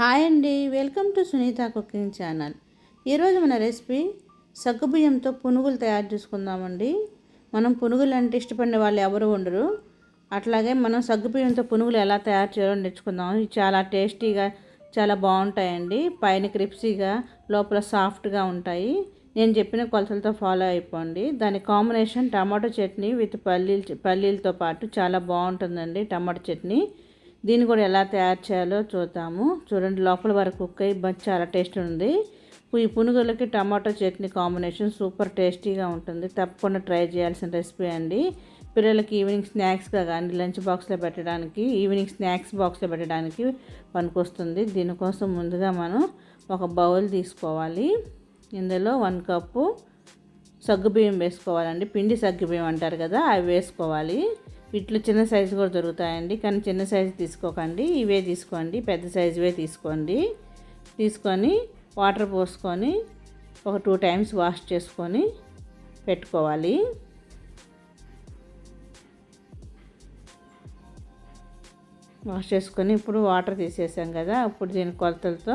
Hi అండి. Welcome to Sunitha cooking channel. ఈరోజు మన రెసిపీ సగ్గుబియ్యంతో పునుగులు తయారు చేసుకుందామండి. మనం పునుగులు అంటే ఇష్టపడిన వాళ్ళు ఎవరు ఉండరు. అట్లాగే మనం సగ్గుబియ్యంతో పునుగులు ఎలా తయారు చేయాలో నేర్చుకుందాం. ఇవి చాలా టేస్టీగా చాలా బాగుంటాయండి. పైన క్రిప్సీగా లోపల సాఫ్ట్గా ఉంటాయి. నేను చెప్పిన కొలతలతో ఫాలో అయిపోండి. దాని కాంబినేషన్ టమాటో చట్నీ విత్ పల్లీలు పల్లీలతో పాటు చాలా బాగుంటుందండి టమాటో చట్నీ. దీన్ని కూడా ఎలా తయారు చేయాలో చూద్దాము. చూడండి లోపల వరకు కుక్క చాలా టేస్ట్ ఉంది. ఈ పునుగులకి టమాటో చట్నీ కాంబినేషన్ సూపర్ టేస్టీగా ఉంటుంది. తప్పకుండా ట్రై చేయాల్సిన రెసిపీ అండి. పిల్లలకి ఈవినింగ్ స్నాక్స్గా కానీ లంచ్ బాక్స్లో పెట్టడానికి ఈవినింగ్ స్నాక్స్ బాక్స్లో పెట్టడానికి పనికొస్తుంది. దీనికోసం ముందుగా మనం ఒక బౌల్ తీసుకోవాలి. ఇందులో వన్ కప్పు సగ్గుబియ్యం వేసుకోవాలండి. పిండి సగ్గుబియ్యం అంటారు కదా అవి వేసుకోవాలి. వీటిలో చిన్న సైజు కూడా దొరుకుతాయండి. కానీ చిన్న సైజు తీసుకోకండి. ఇవే తీసుకోండి. పెద్ద సైజువే తీసుకోండి. తీసుకొని వాటర్ పోసుకొని ఒక టూ టైమ్స్ వాష్ చేసుకొని పెట్టుకోవాలి. వాష్ చేసుకొని ఇప్పుడు వాటర్ తీసేసాం కదా. ఇప్పుడు దీని కొలతలతో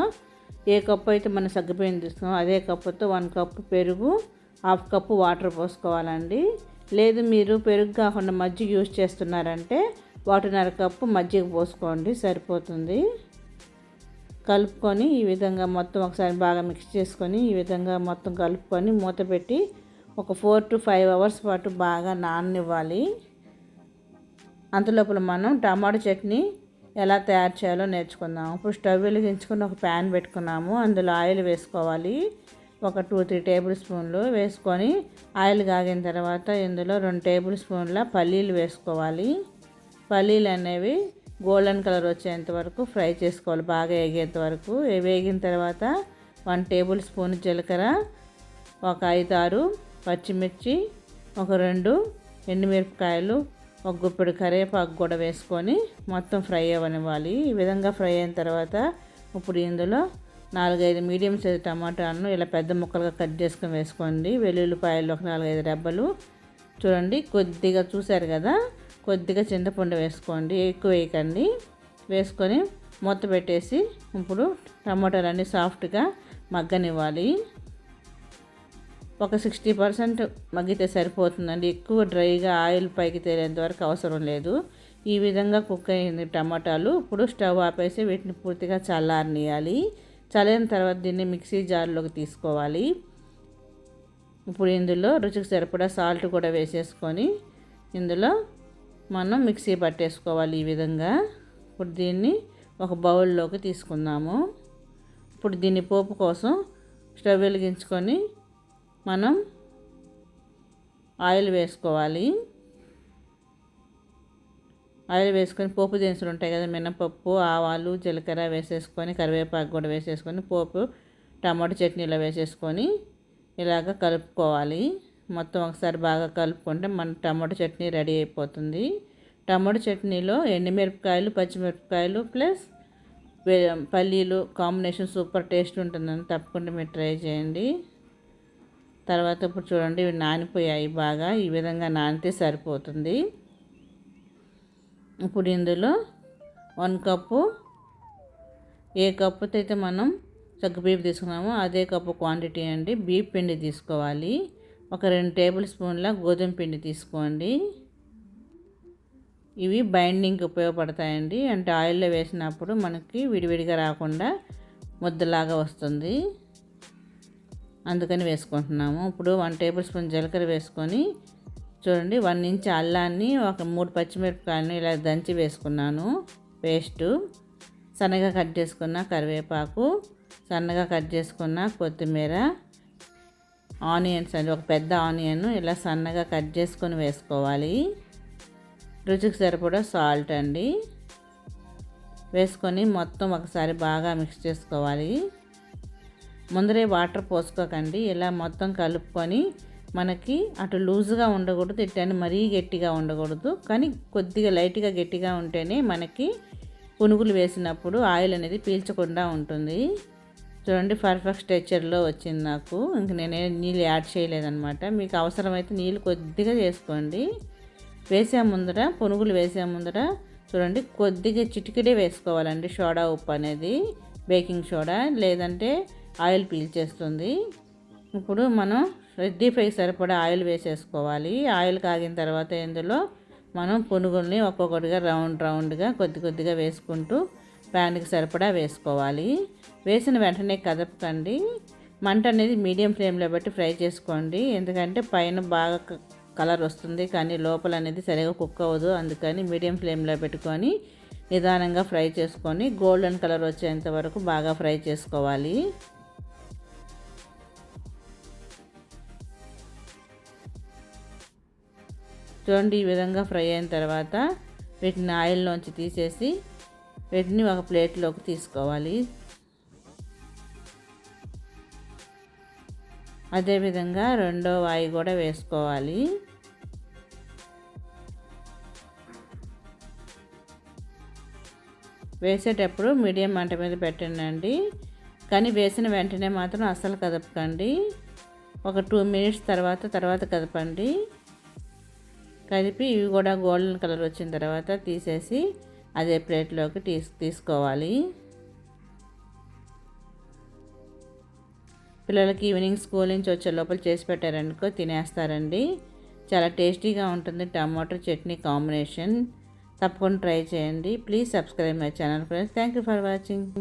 ఏ కప్పు అయితే మనం సగ్గుపోయిన తీసుకున్నాం అదే కప్పుతో వన్ కప్పు పెరుగు హాఫ్ కప్పు వాటర్ పోసుకోవాలండి. లేదు మీరు పెరుగు కాకుండా మజ్జిగ యూజ్ చేస్తున్నారంటే వాటిన్నర కప్పు మజ్జిగ పోసుకోండి సరిపోతుంది. కలుపుకొని ఈ విధంగా మొత్తం ఒకసారి బాగా మిక్స్ చేసుకొని ఈ విధంగా మొత్తం కలుపుకొని మూత పెట్టి ఒక ఫోర్ టు ఫైవ్ అవర్స్ పాటు బాగా నాననివ్వాలి. అంతలోపల మనం టమాటో చట్నీ ఎలా తయారు చేయాలో నేర్చుకుందాం. ఇప్పుడు స్టవ్ వెలిగించుకుని ఒక ప్యాన్ పెట్టుకున్నాము. అందులో ఆయిల్ వేసుకోవాలి. ఒక టూ త్రీ టేబుల్ స్పూన్లు వేసుకొని ఆయిల్ కాగిన తర్వాత ఇందులో రెండు టేబుల్ స్పూన్ల పల్లీలు వేసుకోవాలి. పల్లీలు అనేవి గోల్డెన్ కలర్ వచ్చేంత వరకు ఫ్రై చేసుకోవాలి బాగా వేగేంత వరకు. వేగిన తర్వాత వన్ టేబుల్ స్పూన్ జీలకర్ర ఒక ఐదు ఆరు పచ్చిమిర్చి ఒక రెండు ఎండుమిరపకాయలు ఒక గుప్పెడు కరివేపాకు కూడా వేసుకొని మొత్తం ఫ్రై అవ్వనివ్వాలి. ఈ విధంగా ఫ్రై అయిన తర్వాత ఇప్పుడు ఇందులో నాలుగైదు మీడియం సైజు టమాటాలను ఇలా పెద్ద ముక్కలుగా కట్ చేసుకొని వేసుకోండి. వెల్లుల్లిపాయలు ఒక నాలుగైదు రెబ్బలు. చూడండి కొద్దిగా చూశారు కదా? కొద్దిగా చింతపండు వేసుకోండి. ఎక్కువ వేయకండి. వేసుకొని మూత పెట్టేసి ఇప్పుడు టమాటాలన్నీ సాఫ్ట్గా మగ్గనివ్వాలి. ఒక సిక్స్టీ పర్సెంట్ మగ్గితే సరిపోతుందండి. ఎక్కువ డ్రైగా ఆయిల్ పైకి తేలేంత వరకు అవసరం లేదు. ఈ విధంగా కుక్ అయింది టమాటాలు ఇప్పుడు స్టవ్ ఆపేసి వీటిని పూర్తిగా చల్లారనియాలి. చల్లిన తర్వాత దీన్ని మిక్సీ జార్లోకి తీసుకోవాలి. ఇప్పుడు ఇందులో రుచికి సరిపడా సాల్ట్ కూడా వేసేసుకొని ఇందులో మనం మిక్సీ పట్టేసుకోవాలి ఈ విధంగా. ఇప్పుడు దీన్ని ఒక బౌల్లోకి తీసుకుందాము. ఇప్పుడు దీన్ని పోపు కోసం స్టవ్ వెలిగించుకొని మనం ఆయిల్ వేసుకోవాలి. ఆయిల్ వేసుకొని పోపు దినుసులు ఉంటాయి కదా మినపప్పు ఆవాలు జీలకర్ర వేసేసుకొని కరివేపాకు కూడా వేసేసుకొని పోపు టమాటో చట్నీలో వేసేసుకొని ఇలాగ కలుపుకోవాలి. మొత్తం ఒకసారి బాగా కలుపుకుంటే మన టమాటో చట్నీ రెడీ అయిపోతుంది. టమాటో చట్నీలో ఎండుమిరపకాయలు పచ్చిమిరపకాయలు ప్లస్ పల్లీలు కాంబినేషన్ సూపర్ టేస్ట్ ఉంటుందని తప్పకుండా మీరు ట్రై చేయండి. తర్వాత ఇప్పుడు చూడండి ఇవి నానిపోయాయి బాగా ఈ విధంగా నానితే సరిపోతుంది. ఇప్పుడు ఇందులో వన్ కప్పు ఏ కప్పుతో అయితే మనం చక్కబీపు తీసుకున్నామో అదే కప్పు క్వాంటిటీ అండి. బీప్ పిండి తీసుకోవాలి. ఒక రెండు టేబుల్ స్పూన్ల గోధుమ పిండి తీసుకోండి. ఇవి బైండింగ్కి ఉపయోగపడతాయండి. అంటే ఆయిల్లో వేసినప్పుడు మనకి విడివిడిగా రాకుండా ముద్దలాగా వస్తుంది. అందుకని వేసుకుంటున్నాము. ఇప్పుడు వన్ టేబుల్ స్పూన్ జీలకర్ర వేసుకొని చూడండి వన్ ఇంచ్ అల్లాన్ని ఒక మూడు పచ్చిమిరపకాయలను ఇలా దంచి వేసుకున్నాను. పేస్టు. సన్నగా కట్ చేసుకున్న కరివేపాకు సన్నగా కట్ చేసుకున్న కొత్తిమీర ఆనియన్స్ అండి ఒక పెద్ద ఆనియన్ ఇలా సన్నగా కట్ చేసుకొని వేసుకోవాలి. రుచికి సరిపడా సాల్ట్ అండి. వేసుకొని మొత్తం ఒకసారి బాగా మిక్స్ చేసుకోవాలి. ముందరే వాటర్ పోసుకోకండి ఇలా మొత్తం కలుపుకొని మనకి అటు లూజ్గా ఉండకూడదు ఇట్టని మరీ గట్టిగా ఉండకూడదు. కానీ కొద్దిగా లైట్గా గట్టిగా ఉంటేనే మనకి పునుగులు వేసినప్పుడు ఆయిల్ అనేది పీల్చకుండా ఉంటుంది. చూడండి పర్ఫెక్ట్ స్ట్రెచర్లో వచ్చింది నాకు. ఇంక నేనే నీళ్ళు యాడ్ చేయలేదనమాట మీకు అవసరమైతే నీళ్ళు కొద్దిగా చేసుకోండి. వేసే ముందర పునుగులు వేసే ముందర చూడండి కొద్దిగా చిటికిడే వేసుకోవాలండి సోడా ఉప్పు అనేది. బేకింగ్ సోడా లేదంటే ఆయిల్ పీల్చేస్తుంది. ఇప్పుడు మనం రెడ్డీ ఫ్రై సరిపడా ఆయిల్ వేసేసుకోవాలి. ఆయిల్ కాగిన తర్వాత ఇందులో మనం పునుగుల్ని ఒక్కొక్కటిగా రౌండ్ రౌండ్గా కొద్ది కొద్దిగా వేసుకుంటూ ప్యాన్కి సరిపడా వేసుకోవాలి. వేసిన వెంటనే కదపకండి. మంట అనేది మీడియం ఫ్లేమ్లో బట్టి ఫ్రై చేసుకోండి. ఎందుకంటే పైన బాగా కలర్ వస్తుంది. కానీ లోపల అనేది సరిగా కుక్ అవ్వదు. అందుకని మీడియం ఫ్లేమ్లో పెట్టుకొని నిదానంగా ఫ్రై చేసుకొని గోల్డెన్ కలర్ వచ్చేంత వరకు బాగా ఫ్రై చేసుకోవాలి. చూడండి ఈ విధంగా ఫ్రై అయిన తర్వాత వీటిని ఆయిల్లోంచి తీసేసి వీటిని ఒక ప్లేట్లోకి తీసుకోవాలి. అదేవిధంగా రెండో వాయి కూడా వేసుకోవాలి. వేసేటప్పుడు మీడియం మంట మీద పెట్టండి కానీ వేసిన వెంటనే మాత్రం అస్సలు కదపకండి. ఒక టూ మినిట్స్ తర్వాత తర్వాత కదపండి. కలిపి ఇవి కూడా గోల్డెన్ కలర్ వచ్చిన తర్వాత తీసేసి అదే ప్లేట్లోకి తీసు తీసుకోవాలి. పిల్లలకి ఈవినింగ్ స్కూల్ నుంచి వచ్చే లోపల చేసి పెట్టారనుకో తినేస్తారండి. చాలా టేస్టీగా ఉంటుంది టమాటో చట్నీ కాంబినేషన్. తప్పకుండా ట్రై చేయండి. Please subscribe my channel friends. Thank you for watching.